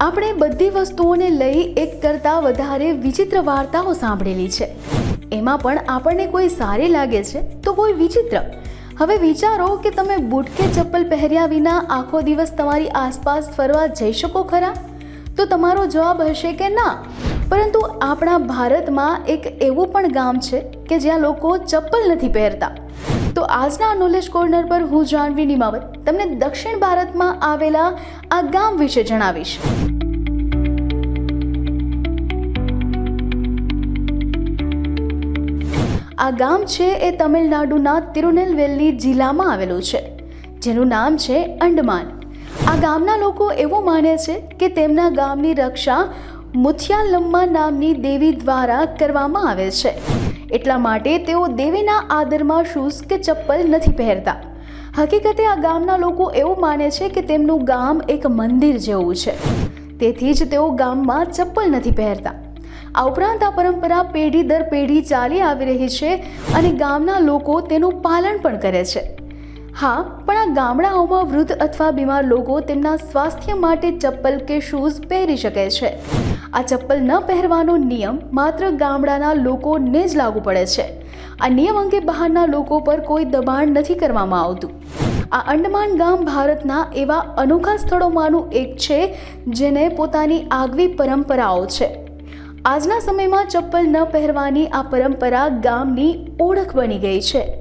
આપણે બધી વસ્તુઓને લઈ એક કરતાં વધારે વિચિત્ર વાર્તાઓ સાંભળેલી છે. એમાં પણ આપણને કોઈ સારી લાગે છે તો કોઈ વિચિત્ર. હવે વિચારો કે તમે બૂટ કે ચપ્પલ પહેર્યા વિના આખો દિવસ તમારી આસપાસ ફરવા જઈ શકો ખરા? તો તમારો જવાબ હશે કે ના. પરંતુ આપણા ભારતમાં એક એવું પણ ગામ છે કે જ્યાં લોકો ચપ્પલ નથી પહેરતા. તો આજના નોલેજ કોર્નર પર હું જાણવી નિમાવત. તમને દક્ષિણ ભારતમાં આવેલા આ ગામ વિશે જણાવીશ. આ ગામ છે એ તમિલનાડુના તિરુનેલવેલી જિલ્લામાં આવેલું છે, જેનું નામ છે અંડમાન. આ ગામના લોકો એવું માને છે કે તેમના ગામની રક્ષા મુથિયાલમ્મા નામની દેવી દ્વારા કરવામાં આવે છે. એટલા માટે તેઓ દેવીના આદરમાં શૂઝ કે ચપ્પલ નથી પહેરતા. હકીકતે આ ગામના લોકો એવું માને છે કે તેમનું ગામ એક મંદિર જેવું છે. તેથી જ તેઓ ગામમાં ચપ્પલ નથી પહેરતા. આ ઉપરાંત આ પરંપરા પેઢી દર પેઢી ચાલી આવી રહી છે અને ગામના લોકો તેનું પાલન પણ કરે છે. હા, પણ આ ગામડાઓમાં વૃદ્ધ અથવા બીમાર લોકો તેમના સ્વાસ્થ્ય માટે ચપ્પલ કે શૂઝ પહેરી શકે છે. આ ચપ્પલ ન પહેરવાનો નિયમ માત્ર ગામડાના લોકોને જ લાગુ પડે છે. આ નિયમ અંગે બહારના લોકો પર કોઈ દબાણ નથી કરવામાં આવતું. આ અંડમાન ગામ ભારતના એવા અનોખા સ્થળોમાંનું એક છે, જેને પોતાની આગવી પરંપરાઓ છે. આજના સમયમાં ચપ્પલ ન પહેરવાની આ પરંપરા ગામની ઓળખ બની ગઈ છે.